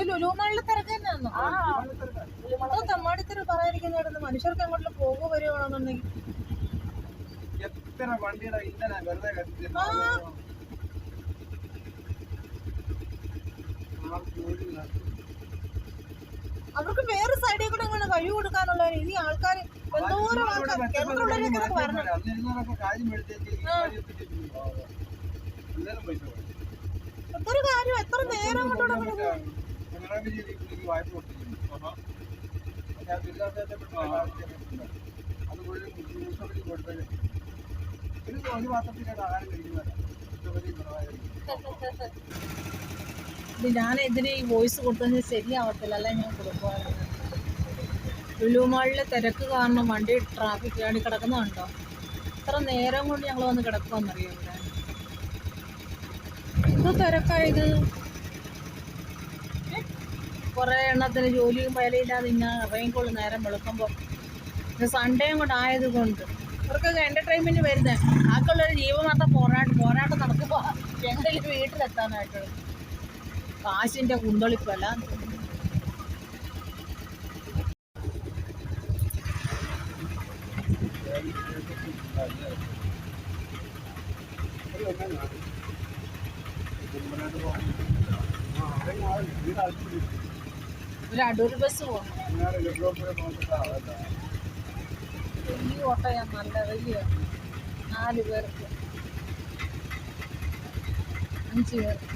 ഇത് ലുലുമാളിൽ തിരക്ക് തന്നെയാണോ അതോ തമ്മാടിത്തര പറയാതിരിക്കുന്നിടന്ന് മനുഷ്യർക്ക് അങ്ങോട്ട് പോകുക വരുവാണെന്നുണ്ടെങ്കിൽ എത്ര വണ്ടിയുടെ ഇന്ധന വെറുതെ. അവർക്ക് വേറെ സൈഡിൽ കൂടെ അങ്ങനെ കഴിവ് കൊടുക്കാനുള്ള ഈ ആൾക്കാർ എന്തോരം ആൾക്കാർ കേരളത്തിലുള്ളവരൊക്കെ വരണം. കാര്യം. എത്ര നേരം കൊണ്ടോടെ ഞാൻ ഇതിന് ഈ വോയിസ് കൊടുത്തത് ശരിയാവത്തില്ല അല്ല ഞാൻ കൊടുക്കുവായിരുന്നു ലുലുമാളിലെ തിരക്ക് കാരണം വണ്ടി ട്രാഫിക് ആടി കിടക്കുന്നുണ്ടോ? ഇത്ര നേരം കൊണ്ട് ഞങ്ങൾ വന്ന് കിടക്കുവാന്നറിയാം ഇവിടെ? എന്ത് തിരക്കായത് കുറേ എണ്ണത്തിന് ജോലിയും വിലയില്ലാതെ ഇങ്ങനെ ഇറങ്ങിക്കൊള്ളു നേരം വെളുക്കുമ്പോൾ സൺഡേയും കൊണ്ട് ആയത് കൊണ്ട് ഇവർക്കൊക്കെ എന്റർടൈൻമെന്റ് വരുന്നത് ആൾക്കുള്ളൊരു ജീവമാർത്ത പോരാട്ടം പോരാട്ടം നടക്കുമ്പോൾ എന്തെങ്കിലും വീട്ടിലെത്താനായിട്ട് കാശിന്റെ കുന്തളിപ്പല്ല ഒരു അടൂർ ബസ് പോകും ഈ ഓട്ടോയാ നല്ല വലിയ നാല് പേർക്ക്. അഞ്ച് പേർക്ക്